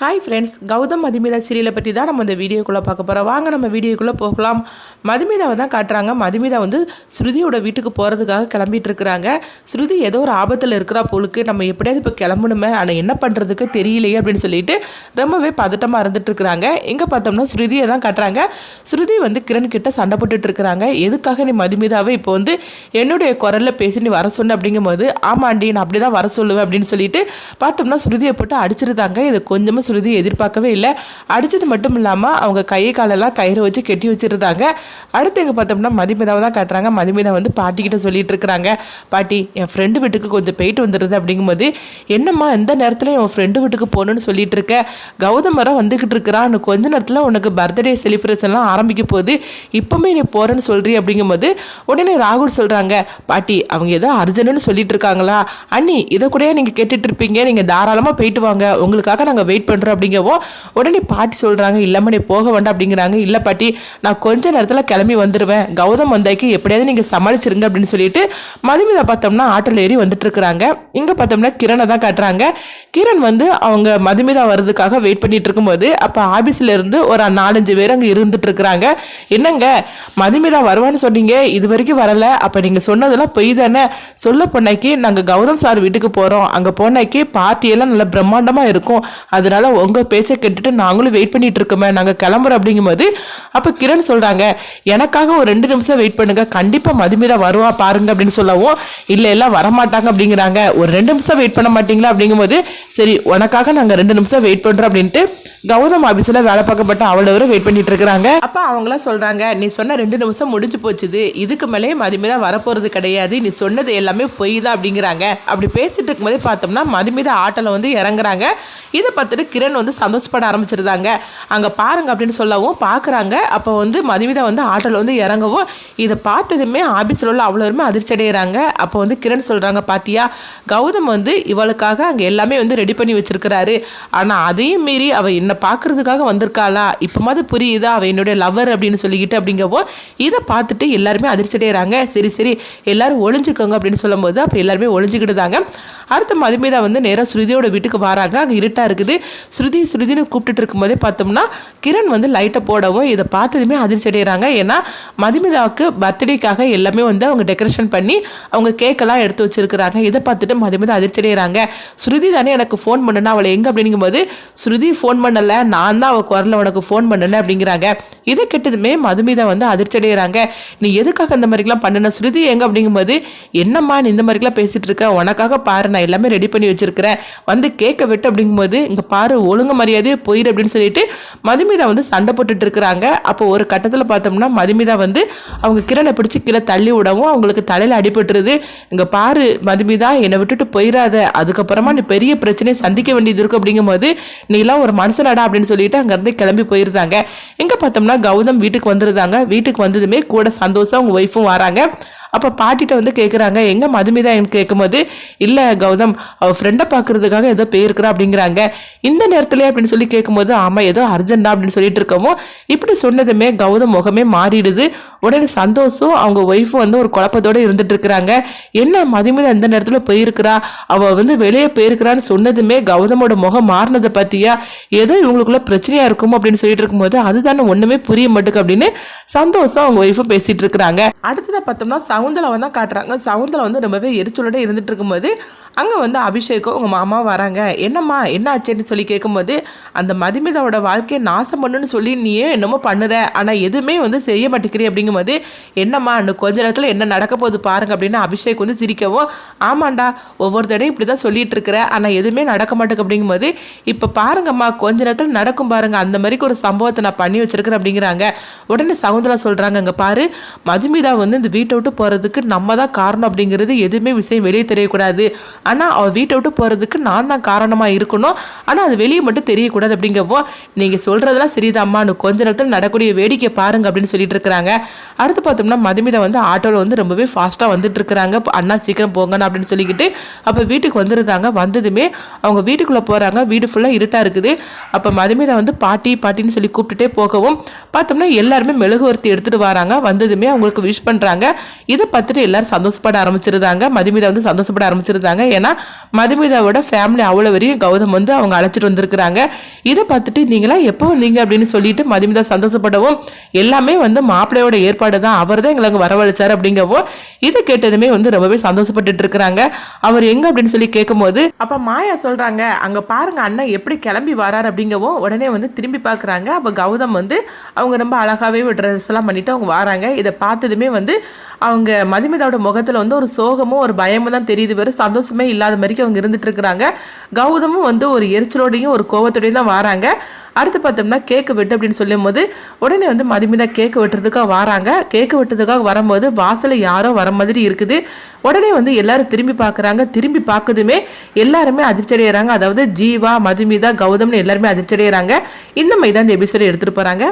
Hi friends Gautham Madhumitha சீரியலை பற்றி தான் நம்ம இந்த வீடியோக்குள்ளே பார்க்க போகிறோம் வாங்க நம்ம வீடியோக்குள்ளே போகலாம். மதுமிதாவை தான் காட்டுறாங்க. மதுமிதா வந்து ஸ்ருதியோட வீட்டுக்கு போகிறதுக்காக கிளம்பிட்டு இருக்கிறாங்க. ஸ்ருதி ஏதோ ஒரு ஆபத்தில் இருக்கிறா போலுக்கு. நம்ம எப்படியாவது இப்போ கிளம்பணுமே? ஆனால் என்ன பண்ணுறதுக்கு தெரியலையே அப்படின்னு சொல்லிட்டு ரொம்பவே பதட்டமாக இருந்துட்டு இருக்கிறாங்க. எங்கே பார்த்தோம்னா ஸ்ருதியை தான் காட்டுறாங்க. ஸ்ருதி வந்து கிரண் கிட்ட சண்டை போட்டுட்டு இருக்கிறாங்க. எதுக்காக நீ மதுமிதாவை இப்போ வந்து என்னுடைய குரலில் பேசி நீ வர சொன்ன அப்படிங்கும்போது ஆமாண்டி நான் அப்படி தான் வர சொல்லுவேன் அப்படின்னு சொல்லிட்டு பார்த்தோம்னா ஸ்ருதியை போட்டு அடிச்சிருந்தாங்க. இது கொஞ்சமாக சுருதி எதிர்பார்க்கவே இல்லை. அடிச்சது மட்டும் இல்லாமல் அவங்க கையை காலெல்லாம் கயிறு வச்சு கெட்டி வச்சுருந்தாங்க. அடுத்து எங்கே பார்த்தோம்னா மதிமிதாவை தான் காட்டுறாங்க. மதிமிதா வந்து பாட்டிக்கிட்ட சொல்லிட்டு இருக்கிறாங்க. பாட்டி என் ஃப்ரெண்டு வீட்டுக்கு கொஞ்சம் போயிட்டு வந்துடுது அப்படிங்கும்போது என்னம்மா இந்த நேரத்தில் என் ஃப்ரெண்டு வீட்டுக்கு போகணுன்னு சொல்லிட்டு இருக்க? கௌதமரம் வந்துக்கிட்டு இருக்கிறான். கொஞ்ச நேரத்தில் உனக்கு பர்த்டே செலிப்ரேஷன்லாம் ஆரம்பிக்க போகுது. இப்போமே நீ போகிறேன்னு சொல்கிறீ அப்படிங்கும்போது உடனே ராகுல் சொல்கிறாங்க பாட்டி அவங்க ஏதோ அர்ஜுனன்னு சொல்லிட்டு இருக்காங்களா? அண்ணி இதை கூட நீங்கள் கேட்டுட்டு இருப்பீங்க. நீங்கள் தாராளமாக போயிட்டு வாங்க. உங்களுக்காக நாங்கள் வெயிட் பண்ணுறோம் அப்படிங்கவோ உடனே பாட்டி சொல்கிறாங்க இல்லைம்மா நீ போக வேண்டாம் அப்படிங்கிறாங்க. இல்லை பாட்டி நான் கொஞ்ச நேரத்தில் கிளம்பி வந்துடுவேன் கௌதம் வந்தாக்கி எப்படியாவது நீங்கள் சமாளிச்சிருங்க அப்படின்னு சொல்லிட்டு மதுமிதா பார்த்தோம்னா ஆட்டில் ஏறி வந்துட்டு இருக்கிறாங்க இங்கே பார்த்தோம்னா கிரணை தான் காட்டுறாங்க. கிரண் வந்து அவங்க மதுமிதா வர்றதுக்காக வெயிட் பண்ணிட்டு இருக்கும்போது அப்போ ஆஃபீஸில் இருந்து ஒரு நாலஞ்சு பேர் அங்கே இருந்துட்டு இருக்கிறாங்க என்னங்க மதுமிதா வருவான்னு சொன்னீங்க இது வரைக்கும் வரல. அப்போ நீங்கள் சொன்னதெல்லாம் பொய் தானே. சொல்ல போனாக்கி நாங்கள் கௌதம் சார் வீட்டுக்கு போகிறோம் அங்கே போனாக்கி பார்ட்டியெல்லாம் நல்லா பிரம்மாண்டமாக இருக்கும். அதனால உங்கள் பேச்சை கேட்டுட்டு நாங்களும் வெயிட் பண்ணிட்டு இருக்கோமே நாங்கள் கிளம்புறோம் அப்படிங்கும்போது அப்போ கிரண் சொல்கிறாங்க எனக்காக ஒரு ரெண்டு நிமிஷம் வெயிட் பண்ணுங்க கண்டிப்பாக மதுமிதா வருவா பாருங்க அப்படின்னு சொல்லவும் இல்லை எல்லாம் வரமாட்டாங்க அப்படிங்கிறாங்க. ஒரு ரெண்டு நிமிஷம் வெயிட் பண்ண மாட்டீங்களா? அப்படிங்கும்போது சரி உனக்காக நாங்கள் ரெண்டு நிமிஷம் வெயிட் பண்ணுறோம் அப்படின்ட்டு கௌதம் ஆஃபீஸில் வேலை பார்க்கப்பட்ட அவ்வளோ வெயிட் பண்ணிட்டு இருக்கிறாங்க. அப்போ அவங்களாம் சொல்கிறாங்க நீ சொன்ன ரெண்டு நிமிஷம் முடிஞ்சு போச்சுது. இதுக்கு மேலேயும் மதுமிதா வரப்போகிறது கிடையாது. நீ சொன்னது எல்லாமே பொய் தான் அப்படிங்கிறாங்க. அப்படி பேசிட்டு இருக்கும்போதே பார்த்தோம்னா மதுமிதா ஆட்டோல வந்து இறங்குறாங்க. இதை பார்த்துட்டு கிரண் வந்து சந்தோஷப்பட ஆரம்பிச்சிருந்தாங்க. அங்கே பாருங்க அப்படின்னு சொல்லவும் பார்க்குறாங்க. அப்போ வந்து மதுமிதா வந்து ஆட்டோல வந்து இறங்கவும் இதை பார்த்ததுமே ஆபீஸில் உள்ள அவ்வளோருமே அதிர்ச்சி அடைகிறாங்க அப்போ வந்து கிரண் சொல்கிறாங்க பாத்தியா கௌதம் வந்து இவளுக்காக அங்கே எல்லாமே வந்து ரெடி பண்ணி வச்சிருக்கிறாரு. ஆனால் அதையும் மீறி அவள் பார்க்கறதுக்காக வந்திருக்காளா? இப்போமாவது புரியுதா? அவள் என்னுடைய லவர் அப்படின்னு சொல்லிக்கிட்டு அப்படிங்கவோ இதை பார்த்துட்டு எல்லாருமே அதிர்ச்சி அடைகிறாங்க சரி சரி எல்லாரும் ஒழிஞ்சுக்கோங்க அப்படின்னு சொல்லும்போது அப்போ எல்லாருமே ஒளிஞ்சுக்கிட்டுதாங்க அடுத்த மதுமிதா வந்து நேராக ஸ்ருதியோட வீட்டுக்கு வராங்க. அங்கே இருட்டாக இருக்குது. ஸ்ருதி ஸ்ருதின்னு கூப்பிட்டுட்டு இருக்கும்போதே பார்த்தோம்னா கிரண் வந்து லைட்டை போடவும் இதை பார்த்ததுமே அதிர்ச்சி அடைகிறாங்க ஏன்னா மதுமிதாவுக்கு பர்த்டேக்காக எல்லாமே வந்து அவங்க டெக்கரேஷன் பண்ணி அவங்க கேக்கெல்லாம் எடுத்து வச்சிருக்கிறாங்க. இதை பார்த்துட்டு மதுமிதா அதிர்ச்சி ஸ்ருதி தானே எனக்கு ஃபோன் பண்ணுனா அவளை எங்கே அப்படிங்கும்போது ஸ்ருதி ஃபோன் பண்ணல. நான் தான் அவள் குரலில் உனக்கு ஃபோன் பண்ணுனேன் அப்படிங்கிறாங்க. இதை கெட்டதுமே மதுமிதா வந்து அதிர்ச்சி அடைகிறாங்க நீ எதுக்காக இந்த மாதிரிலாம் பண்ணுன? ஸ்ருதி எங்க அப்படிங்கும்போது என்னம்மா நீ இந்த மாதிரிலாம் பேசிட்டு இருக்க உனக்காக பாரு நான் எல்லாமே ரெடி பண்ணி வச்சிருக்கிறேன். வந்து கேட்க விட்டு அப்படிங்கும்போது இங்கே பாரு ஒழுங்கு மரியாதையே போயிரு அப்படின்னு சொல்லிட்டு மதுமிதா வந்து சண்டை போட்டுட்டு இருக்கிறாங்க. அப்போ ஒரு கட்டத்தில் பார்த்தோம்னா மதுமிதா வந்து அவங்க கிரணை பிடிச்சி கீழே தள்ளி விடவும் அவங்களுக்கு தலையில் அடிபட்டுருது. இங்க பாரு மதுமிதா என்னை விட்டுட்டு போயிடாத அதுக்கப்புறமா நீ பெரிய பிரச்சனையை சந்திக்க வேண்டியது இருக்கு அப்படிங்கும்போது நீலாம் ஒரு அப்படின்னு சொல்லிட்டு அங்கேருந்து கிளம்பி போயிருந்தாங்க. எங்க பார்த்தோம்னா கௌதம் வீட்டுக்கு வந்துருந்தாங்க. வீட்டுக்கு வந்ததுமே கூட சந்தோஷம். அவங்க ஒய்ஃபும் வராங்க. அப்போ பாட்டிகிட்ட வந்து கேட்குறாங்க எங்க மதுமிதா? எனக்கு கேட்கும்போது இல்லை கௌதம் அவள் ஃப்ரெண்டை பார்க்கறதுக்காக ஏதோ போயிருக்கிறா அப்படிங்கிறாங்க. இந்த நேரத்துல அப்படின்னு சொல்லி கேட்கும்போது ஆமாம் ஏதோ அர்ஜென்டா அப்படின்னு சொல்லிட்டு இருக்கவும் இப்படி சொன்னதுமே கௌதம் முகமே மாறிடுது. உடனே சந்தோஷம் அவங்க ஒய்ஃபும் வந்து ஒரு குழப்பத்தோட இருந்துட்டு இருக்கிறாங்க. என்ன மதுமிதா இந்த நேரத்தில் போயிருக்கிறா? அவள் வந்து வெளியே போயிருக்கிறான்னு சொன்னதுமே கௌதமோட முகம் மாறினதை பற்றியா ஏதோ இவங்களுக்குள்ள பிரச்சனையா இருக்கும் அப்படின்னு சொல்லிட்டு இருக்கும்போது அதுதானே ஒண்ணுமே புரிய மாட்டுக்கு அப்படின்னு சந்தோஷம் அவங்க ஒய்ஃபும் பேசிட்டு இருக்கிறாங்க. அடுத்ததா பார்த்தோம்னா சவுந்தலாவை தான் காட்டுறாங்க. சவுந்தலா வந்து ரொம்பவே எரிச்சலோட இருந்துட்டு இருக்கும்போது அங்கே வந்து அபிஷேக்கும் உங்கள் மாமா வராங்க. என்னம்மா என்ன ஆச்சுன்னு சொல்லி கேட்கும்போது அந்த மதுமிதாவோட வாழ்க்கையை நாசம் பண்ணுன்னு சொல்லி நீயே என்னமோ பண்ணுற? ஆனால் எதுவுமே வந்து செய்ய மாட்டேங்கிறீ அப்படிங்கும்போது என்னம்மா இன்னும் கொஞ்ச நேரத்தில் என்ன நடக்க போகுது பாருங்க அப்படின்னு அபிஷேக் வந்து சிரிக்கவும் ஆமாண்டா ஒவ்வொரு தடையும் இப்படி தான் சொல்லிட்டு இருக்கிற ஆனால் எதுவுமே நடக்க மாட்டேங்க அப்படிங்கும்போது இப்போ பாருங்கம்மா கொஞ்ச நேரத்தில் நடக்கும் பாருங்க. அந்த மாதிரிக்கு ஒரு சம்பவத்தை நான் பண்ணி வச்சிருக்கிறேன் அப்படிங்கிறாங்க. உடனே சகுந்தலா சொல்கிறாங்க அங்கே பாரு மதுமிதா வந்து இந்த வீட்டை விட்டு போகிறதுக்கு நம்ம தான் காரணம் அப்படிங்கிறது எதுவுமே விஷயம் வெளியே தெரியக்கூடாது. ஆனால் அவள் வீட்டை விட்டு போகிறதுக்கு நான் தான் காரணமாக இருக்கணும். ஆனால் அது வெளியே மட்டும் தெரியக்கூடாது அப்படிங்கவோ நீங்கள் சொல்கிறதெல்லாம் சரிதாம்மான்னு கொஞ்ச நேரத்தில் நடக்கூடிய வேடிக்கை பாருங்க அப்படின்னு சொல்லிட்டு இருக்கிறாங்க. அடுத்து பார்த்தோம்னா மதுமிதா வந்து ஆட்டோவில் வந்து ரொம்பவே ஃபாஸ்ட்டாக வந்துட்டு இருக்கிறாங்க. அண்ணா சீக்கிரம் போங்கண்ணா அப்படின்னு சொல்லிக்கிட்டு அப்போ வீட்டுக்கு வந்துருந்தாங்க. வந்ததுமே அவங்க வீட்டுக்குள்ளே போகிறாங்க வீடு ஃபுல்லாக இருட்டாக இருக்குது. அப்போ மதுமிதா வந்து பாட்டி பாட்டின்னு சொல்லி கூப்பிட்டுட்டே போகவும் பார்த்தோம்னா எல்லாருமே மெழுகுவர்த்தி எடுத்துகிட்டு வராங்க. வந்ததுமே அவங்களுக்கு விஷ் பண்ணுறாங்க இதை பார்த்துட்டு எல்லாரும் சந்தோஷப்பட ஆரம்பிச்சிருந்தாங்க. மதுமிதா வந்து சந்தோஷப்பட ஆரம்பிச்சிருந்தாங்க. ஏன்னா மதுமிதாவோட ஃபேமிலி அவ்வளோ வரையும் கௌதம் வந்து அவங்க அழைச்சிட்டு வந்திருக்கிறாங்க. இதை பார்த்துட்டு நீங்களாம் எப்போ வந்தீங்க அப்படின்னு சொல்லிட்டு மதுமிதா சந்தோஷப்படவும் எல்லாமே வந்து மாப்பிள்ளையோட ஏற்பாடு தான். அவர் தான் எங்களை அங்கே வரவழைச்சார் அப்படிங்கவும் இதை கேட்டதுமே வந்து ரொம்பவே சந்தோஷப்பட்டுட்டு இருக்கிறாங்க. அவர் எங்க அப்படின்னு சொல்லி கேட்கும்போது அப்ப மாயா சொல்றாங்க அங்க பாருங்க அண்ணன் எப்படி கிளம்பி வரார் அப்படிங்கவும் உடனே வந்து திரும்பி பார்க்குறாங்க. அப்போ கௌதம் வந்து அவங்க ரொம்ப அழகாகவே ட்ரெஸ் எல்லாம் பண்ணிட்டு அவங்க வராங்க. இதை பார்த்ததுமே வந்து அவங்க மதுமிதாவோட முகத்தில் வந்து ஒரு சோகமும் ஒரு பயமும் தான் தெரியுது. வெறும் சந்தோஷமே இல்லாத மாதிரிக்கு அவங்க இருந்துட்டு இருக்கிறாங்க கௌதமும் வந்து ஒரு எரிச்சலோடையும் ஒரு கோவத்தோடையும் தான் வராங்க. அடுத்து பார்த்தோம்னா கேக்கு வெட்டு அப்படின்னு சொல்லும் போது உடனே வந்து மதுமிதா கேக்கு வெட்டுறதுக்காக வராங்க. கேக்கு வெட்டுறதுக்காக வரும்போது வாசலில் யாரோ வர மாதிரி இருக்குது. உடனே வந்து எல்லாரும் திரும்பி பார்க்குறாங்க. திரும்பி பார்க்கதுமே எல்லாருமே அதிர்ச்சி அடைகிறாங்க அதாவது ஜீவா மதுமிதா கௌதம்னு எல்லாருமே அதிர்ச்சியடைகிறாங்க இந்த மாதிரி தான் இந்த எபிசோட எடுத்துகிட்டு போகிறாங்க